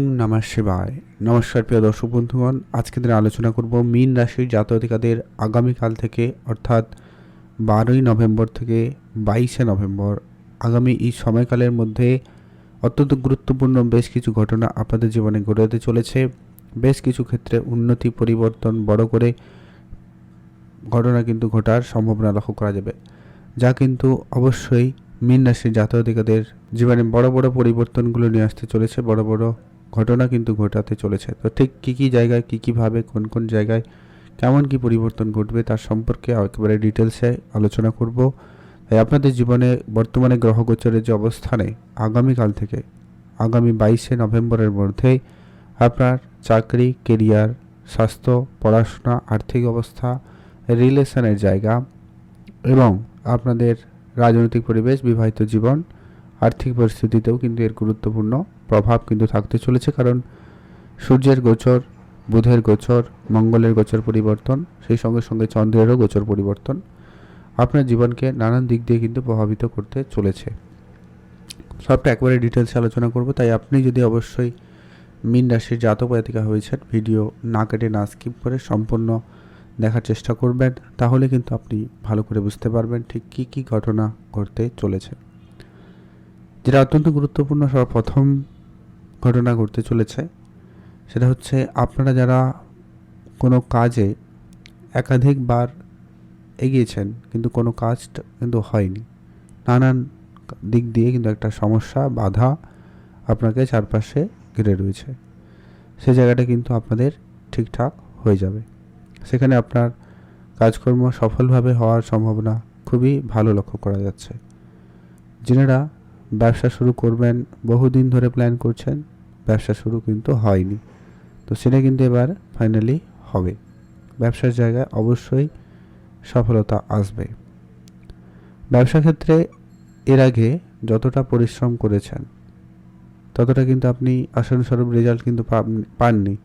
ওং নমঃ শিবায়। নমস্কার প্রিয় দর্শক বন্ধুগণ, আজকে দিনে আলোচনা করব মীন রাশির জাতকাদের আগামীকাল থেকে, অর্থাৎ বারোই নভেম্বর থেকে বাইশে নভেম্বর। আগামী এই সময়কালের মধ্যে অত্যন্ত গুরুত্বপূর্ণ বেশ কিছু ঘটনা আপনাদের জীবনে ঘটতে চলেছে। বেশ কিছু ক্ষেত্রে উন্নতি, পরিবর্তন, বড় করে ঘটনা কিন্তু ঘটার সম্ভাবনা লক্ষ্য করা যাবে। যা কিন্তু অবশ্যই মীন রাশির জাতকাদের জীবনে বড় বড় পরিবর্তনগুলো নিয়ে আসতে চলেছে, বড় বড় ঘটনা কিন্তু ঘটাতে চলেছে। তো ঠিক কী কী জায়গায়, কী কীভাবে কোন কোন জায়গায়, কেমন কি পরিবর্তন ঘটবে তার সম্পর্কে একেবারে ডিটেলসে আলোচনা করব। তাই আপনাদের জীবনে বর্তমানে গ্রহগোচরের যে অবস্থানে আগামীকাল থেকে, আগামী বাইশে নভেম্বরের মধ্যে আপনার চাকরি, কেরিয়ার, স্বাস্থ্য, পড়াশোনা, আর্থিক অবস্থা, রিলেশনের জায়গা এবং আপনাদের রাজনৈতিক পরিবেশ, বিবাহিত জীবন আর্থিক পরিস্থিতিতেও কিন্তু এর গুরুত্বপূর্ণ প্রভাব কিন্তু থাকতে চলেছে, কারণ সূর্যের গোচর, বুধের গোচর, মঙ্গলের গোচর পরিবর্তন, সেই সঙ্গে সঙ্গে চন্দ্রেরও গোচর পরিবর্তন আপনার জীবনকে নানান দিক দিয়ে কিন্তু প্রভাবিত করতে চলেছে। সবটা একবারে ডিটেলসে আলোচনা করব, তাই আপনি যদি অবশ্যই মিন রাশির জাতক হয়েছেন, ভিডিও না কেটে না স্কিপ করে সম্পূর্ণ দেখার চেষ্টা করবেন, তাহলে কিন্তু আপনি ভালো করে বুঝতে পারবেন ঠিক কী কী ঘটনা ঘটতে চলেছে। যেটা অত্যন্ত গুরুত্বপূর্ণ সর্বপ্রথম ঘটনা ঘটতে চলেছে, সেটা হচ্ছে আপনারা যারা কোনো কাজে একাধিকবার এগিয়েছেন, কিন্তু কোনো কাজ কিন্তু হয়নি। নানান দিক দিয়ে কিন্তু একটা সমস্যা, বাধা আপনাকে চারপাশে ঘিরে রয়েছে। সে জায়গাটা কিন্তু আপনাদের ঠিকঠাক হয়ে যাবে। সেখানে আপনার কাজকর্ম সফলভাবে হওয়ার সম্ভাবনা খুবই ভালো লক্ষ্য করা যাচ্ছে। যিনারা ব্যবসা শুরু করবেন, বহুদিন ধরে প্ল্যান করছেন, ব্যবসা শুরু কিন্তু হয়নি। তো সেটা কিন্তু এবার ফাইনালি হবে। ব্যবসার জায়গায় অবশ্যই সফলতা আসবে। ব্যবসা ক্ষেত্রে এর আগে যতটা পরিশ্রম করেছেন, ততটা কিন্তু আপনি আশানুস্বরূপ রেজাল্ট কিন্তু পাননি।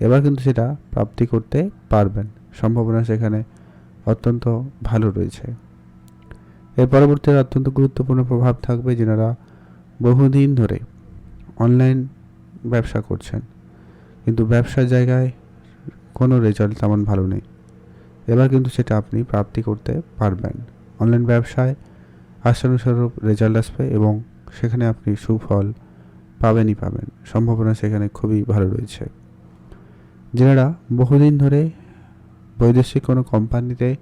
এবার কিন্তু সেটা প্রাপ্তি করতে পারবেন। সম্ভাবনা সেখানে অত্যন্ত ভালো রয়েছে। এর পরবর্তীতে অত্যন্ত গুরুত্বপূর্ণ প্রভাব থাকবে যেনারা বহুদিন ধরে অনলাইন ব্যবসা করছেন। কিন্তু ব্যবসার জায়গায় কোনো রেজাল্ট তেমন ভালো নেই। এবার কিন্তু সেটা আপনি প্রাপ্তি করতে পারবেন। অনলাইন ব্যবসায় আশানুস্বরূপ রেজাল্ট আসবে এবং সেখানে আপনি সুফল পাবেনই পাবেন। সম্ভাবনা সেখানে খুবই ভালো রয়েছে। যারা বহুদিন ধরে বৈদেশিক কোনো কোম্পানিতে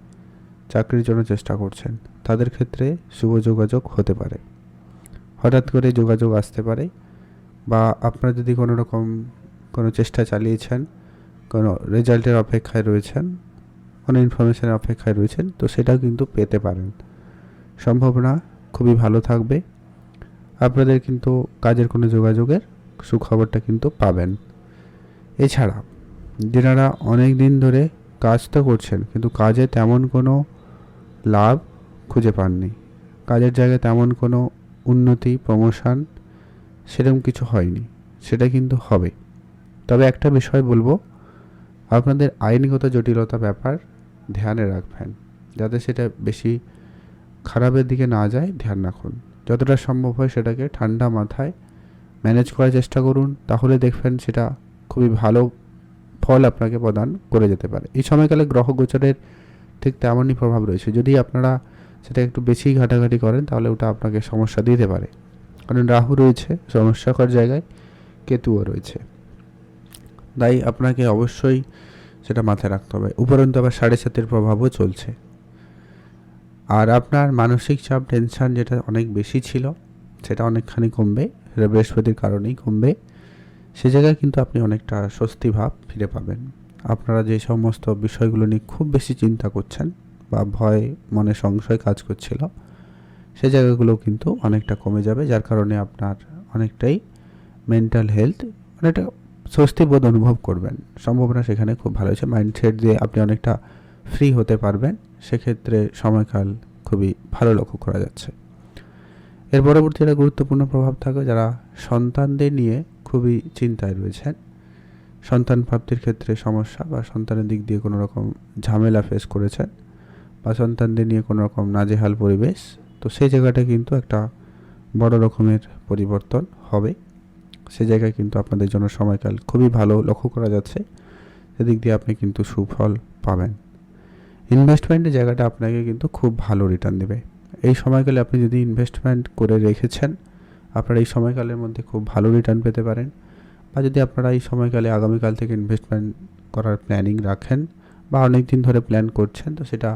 চাকরির জন্য চেষ্টা করছেন। তাদের ক্ষেত্রে শুভ যোগাযোগ হতে পারে। হঠাৎ করে যোগাযোগ আসতে পারে বা আপনারা যদি কোনো রকম কোনো চেষ্টা চালিয়েছেন, কোনো রেজাল্টের অপেক্ষায় রয়েছেন, কোনো ইনফরমেশনের অপেক্ষায় রয়েছেন, তো সেটাও কিন্তু পেতে পারেন। সম্ভাবনা খুবই ভালো থাকবে। আপনাদের কিন্তু কাজের কোনো যোগাযোগের সুখবরটা কিন্তু পাবেন। এছাড়া, যেনারা অনেক দিন ধরে কাজ তো করছেন, কিন্তু কাজে তেমন কোনো লাভ খুঁজে পাননি। কাজের জায়গায় তেমন কোনো উন্নতি, প্রমোশন সেরকম কিছু হয়নি। সেটা কিন্তু হবে। তবে একটা বিষয় বলব, আপনাদের আইনগত জটিলতা ব্যাপার ধ্যানে রাখবেন। যাতে সেটা বেশি খারাপের দিকে না যায়, ধ্যান রাখুন। যতটা সম্ভব হয় সেটাকে ঠান্ডা মাথায় ম্যানেজ করার চেষ্টা করুন। তাহলে দেখবেন সেটা খুবই ভালো ফল আপনাকে প্রদান করে যেতে পারে। এই সময়কালে গ্রহ গোচরের ঠিক তেমনই প্রভাব রয়েছে। যদি আপনারা সেটা একটু বেশি ঘাটাঘাটি করেন, তাহলে ওটা আপনাকে সমস্যা দিতে পারে। কারণ রাহু রয়েছে, সমস্যাকর জায়গায় কেতুও রয়েছে। তাই আপনাকে অবশ্যই সেটা মাথায় রাখতে হবে। উপরন্তু আবার সাড়ে সাতের প্রভাবও চলছে। আর আপনার মানসিক চাপ টেনশন যেটা অনেক বেশি ছিল, সেটা অনেকখানি কমবে, সেটা বৃহস্পতির কারণেই কমবে। সে জায়গায় কিন্তু আপনি অনেকটা স্বস্তি ভাব ফিরে পাবেন। আপনারা যে সমস্ত বিষয়গুলো নিয়ে খুব বেশি চিন্তা করছেন বা ভয়, মনে সংশয় কাজ করছিল, সে জায়গাগুলো কিন্তু অনেকটা কমে যাবে, যার কারণে আপনার অনেকটাই মেন্টাল হেলথ অনেকটা স্বস্তি বোধ অনুভব করবেন। সম্ভাবনা সেখানে খুব ভালো হয়েছে। মাইন্ডসেট দিয়ে আপনি অনেকটা ফ্রি হতে পারবেন। সেক্ষেত্রে সময়কাল খুবই ভালো লক্ষ্য করা যাচ্ছে। এর পরবর্তী একটা গুরুত্বপূর্ণ প্রভাব থাকে যারা সন্তানদের নিয়ে খুবই চিন্তায় রয়েছেন। সন্তান প্রাপ্তির ক্ষেত্রে সমস্যা বা সন্তানের দিক দিয়ে কোনো রকম ঝামেলা ফেস করেছেন বা সন্তানদের নিয়ে কোনো রকম নাজেহাল পরিবেশ, তো সেই জায়গাটা কিন্তু একটা বড় রকমের পরিবর্তন হবে। সে জায়গায় কিন্তু আপনাদের জন্য সময়কাল খুবই ভালো লক্ষ্য করা যাচ্ছে। সেদিক দিয়ে আপনি কিন্তু সুফল পাবেন। ইনভেস্টমেন্টের জায়গাটা আপনাকে কিন্তু খুব ভালো রিটার্ন দেবে। এই সময়কালে আপনি যদি ইনভেস্টমেন্ট করে রেখেছেন, আপনারা এই সময়কালের মধ্যে খুব ভালো রিটার্ন পেতে পারেন। বা যদি আপনারা এই সময়কালে আগামীকাল থেকে ইনভেস্টমেন্ট করার প্ল্যানিং রাখেন বা অনেক দিন ধরে প্ল্যান করছেন, তো সেটা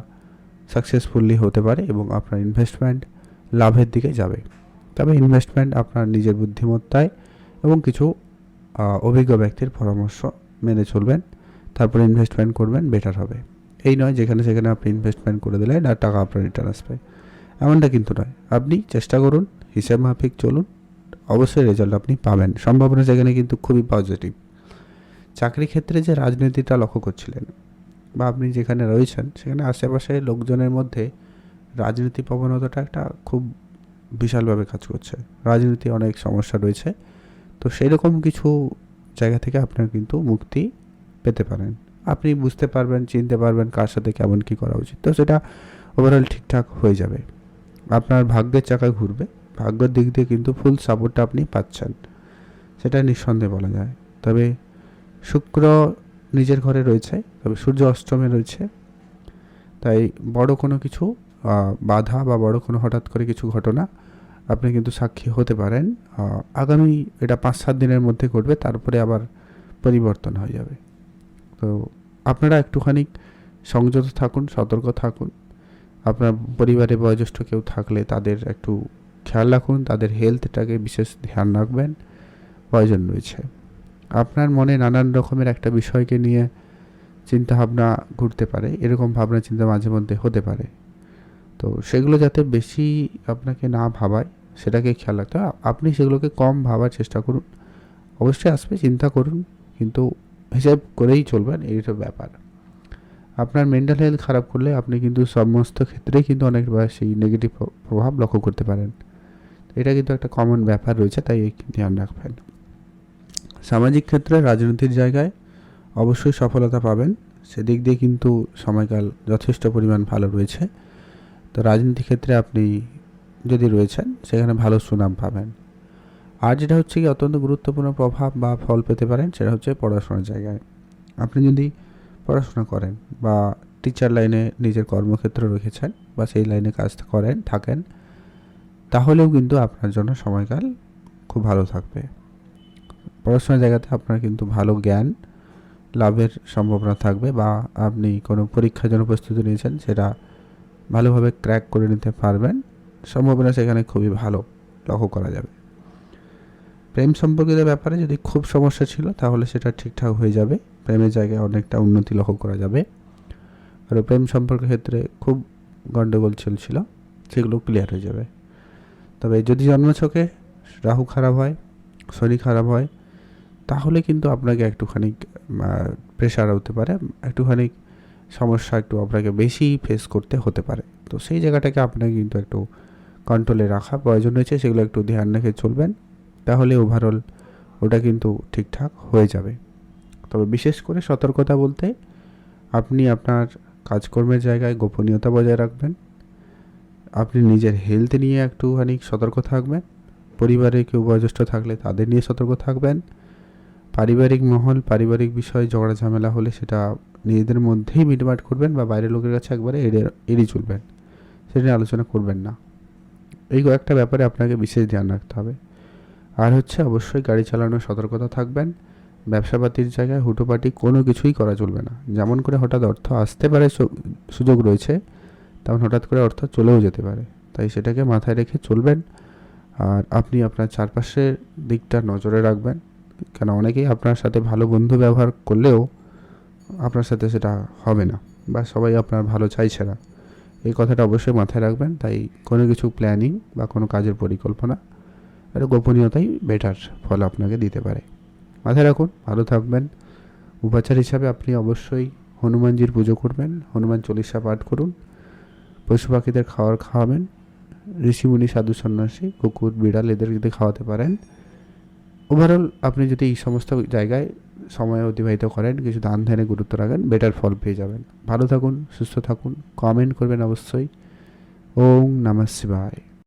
সাকসেসফুলি হতে পারে এবং আপনার ইনভেস্টমেন্ট লাভের দিকে যাবে। তবে ইনভেস্টমেন্ট আপনার নিজের বুদ্ধিমত্তায় এবং কিছু অভিজ্ঞ ব্যক্তির পরামর্শ মেনে চলবেন, তারপরে ইনভেস্টমেন্ট করবেন বেটার হবে। এই নয় যেখানে সেখানে আপনি ইনভেস্টমেন্ট করে দিলেন আর টাকা আপনার রিটার্ন আসবে। এমনটা কিন্তু নয়। আপনি চেষ্টা করুন, হিসাব মাফিক চলুন অবশ্যই রেজাল্ট আপনি পাবেন। সম্ভাবনা সেখানে কিন্তু খুবই পজিটিভ চাকরি ক্ষেত্রে যে রাজনীতিটা লক্ষ্য করছিলেন বা আপনি যেখানে রয়েছেন, সেখানে আশেপাশে লোকজনের মধ্যে রাজনীতি প্রবণতাটা একটা খুব বিশালভাবে কাজ করছে। রাজনীতি অনেক সমস্যা রয়েছে। তো সেই রকম কিছু জায়গা থেকে আপনার কিন্তু মুক্তি পেতে পারেন। আপনি বুঝতে পারবেন, চিনতে পারবেন কার সাথে কেমন কী করা উচিত। তো সেটা ওভারঅল ঠিকঠাক হয়ে যাবে। আপনার ভাগ্যের চাকায় ঘুরবে। ভাগ্যের দিক দিয়ে কিন্তু ফুল সাপোর্টটা আপনি পাচ্ছেন। সেটা নিঃসন্দেহে বলা যায়। তবে শুক্র নিজের ঘরে রয়েছে, তবে সূর্য অষ্টমে রয়েছে। তাই বড় কোনো কিছু বাধা বা বড় কোনো হঠাৎ করে কিছু ঘটনা আপনি কিন্তু সাক্ষী হতে পারেন। আগামী এটা পাঁচ সাত দিনের মধ্যে ঘটবে, তারপরে আবার পরিবর্তন হয়ে যাবে। তো আপনারা একটুখানি সংযত থাকুন, সতর্ক থাকুন। আপনার পরিবারে বয়োজ্যেষ্ঠ কেউ থাকলে তাদের একটু খেয়াল রাখুন, তাদের হেলথটাকে বিশেষ ধ্যান রাখবেন, প্রয়োজন রয়েছে। আপনার মনে নানান রকমের একটা বিষয়কে নিয়ে চিন্তা ভাবনা ঘুরতে পারে, এরকম ভাবনা চিন্তা মাঝে মধ্যে হতে পারে। তো সেগুলো যাতে বেশি আপনাকে না ভাবায়, সেটাকে খেয়াল রাখতে হবে। আপনি সেগুলোকে কম ভাবার চেষ্টা করুন। অবশ্যই আসবে, চিন্তা করুন, কিন্তু হিসাব করেই চলবেন এইটা ব্যাপার। আপনার মেন্টাল হেলথ খারাপ করলে আপনি কিন্তু সমস্ত ক্ষেত্রেই কিন্তু অনেক সেই নেগেটিভ প্রভাব লক্ষ্য করতে পারেন। এটা কিন্তু একটা কমন ব্যাপার রয়েছে, তাই ধ্যান রাখবেন। সামাজিক ক্ষেত্রে রাজনীতির জায়গায় অবশ্যই সফলতা পাবেন। সেদিক দিয়ে কিন্তু সময়কাল যথেষ্ট পরিমাণ ভালো রয়েছে। তো রাজনীতি ক্ষেত্রে আপনি যদি রয়েছেন, সেখানে ভালো সুনাম পাবেন। আর যেটা হচ্ছে কি, অত্যন্ত গুরুত্বপূর্ণ প্রভাব বা ফল পেতে পারেন, সেটা হচ্ছে পড়াশোনার জায়গায়। আপনি যদি পড়াশোনা করেন বা টিচার লাইনে নিজের কর্মক্ষেত্র রেখেছেন বা সেই লাইনে কাজ করেন, থাকেন তাহলেও কিন্তু আপনার জন্য সময়কাল খুব ভালো থাকবে। পড়াশোনার জায়গাতে আপনার কিন্তু ভালো জ্ঞান লাভের সম্ভাবনা থাকবে বা আপনি কোনো পরীক্ষার জন্য প্রস্তুতি নিয়েছেন সেটা ভালোভাবে ক্র্যাক করে নিতে পারবেন। সম্ভাবনা সেখানে খুবই ভালো, লক্ষ্য করা যাবে। প্রেম সম্পর্কিত ব্যাপারে যদি খুব সমস্যা ছিল তাহলে সেটা ঠিকঠাক হয়ে যাবে। প্রেমের জায়গায় অনেকটা উন্নতি লক্ষ্য করা যাবে। আর প্রেম সম্পর্কের ক্ষেত্রে খুব গণ্ডগোল চলছিল সেগুলো ক্লিয়ার হয়ে যাবে। তবে যদি জন্মছকে রাহু খারাপ হয়, শনি খারাপ হয়, তাহলে কিন্তু আপনাকে একটুখানি প্রেশার হতে পারে, একটুখানি সমস্যা একটু আপনাকে বেশি ফেস করতে হতে পারে। তো সেই জায়গাটাকে আপনাকে কিন্তু একটু কন্ট্রোলে রাখা প্রয়োজন রয়েছে, সেগুলো একটু ধ্যান রেখে চলবেন, তাহলে ওভারঅল ওটা কিন্তু ঠিকঠাক হয়ে যাবে। তবে বিশেষ করে সতর্কতা বলতে, আপনি আপনার কাজকর্মের জায়গায় গোপনীয়তা বজায় রাখবেন আপনি নিজের হেলথ নিয়ে একটুখানি সতর্ক থাকবেন। পরিবারে কেউ বয়োজ্যেষ্ঠ থাকলে তাদের নিয়ে সতর্ক থাকবেন। পারিবারিক মহল, পারিবারিক বিষয়ে ঝগড়া ঝামেলা হলে সেটা নিজেদের মধ্যেই মিটমাট করবেন বা বাইরের লোকের কাছে একবারে এড়িয়ে এড়িয়ে চলবেন। সেটা নিয়ে আলোচনা করবেন না। এই কয়েকটা ব্যাপারে আপনাকে বিশেষ ধ্যান রাখতে হবে। আর হচ্ছে অবশ্যই গাড়ি চালানোর সতর্কতা থাকবেন। ব্যবসাপাতির জায়গায় হুটোপাটি কোনো কিছুই করা চলবে না। যেমন করে হঠাৎ অর্থ আসতে পারে সুযোগ রয়েছে। তেমন হঠাৎ করে অর্থ চলেও যেতে পারে। তাই সেটাকে মাথায় রেখে চলবেন। আর আপনি আপনার চারপাশের দিকটা নজরে রাখবেন। কেন অনেকেই আপনার সাথে ভালো বন্ধু ব্যবহার করলেও আপনার সাথে সেটা হবে না বা সবাই আপনার ভালো চাইছে না। এই কথাটা অবশ্যই মাথায় রাখবেন। তাই কোনো কিছু প্ল্যানিং বা কোনো কাজের পরিকল্পনা, এটা গোপনীয়তাই বেটার ফল আপনাকে দিতে পারে। মাথায় রাখুন, ভালো থাকবেন। উপাচার হিসাবে আপনি অবশ্যই হনুমানজির পুজো করবেন। হনুমান চল্লিশা পাঠ করুন। পশু পাখিদের খাওয়ার খাওয়াবেন। ঋষিমুনি, সাধু সন্ন্যাসী, কুকুর, বিড়াল এদের যদি খাওয়াতে পারেন। ওভারঅল আপনি যদি এই সমস্ত জায়গায় সময় অতিবাহিত করেন, কিছু দান ধ্যানে গুরুত্ব রাখেন বেটার ফল পেয়ে যাবেন। ভালো থাকুন, সুস্থ থাকুন কমেন্ট করবেন অবশ্যই। ওম নমঃ শিবায়।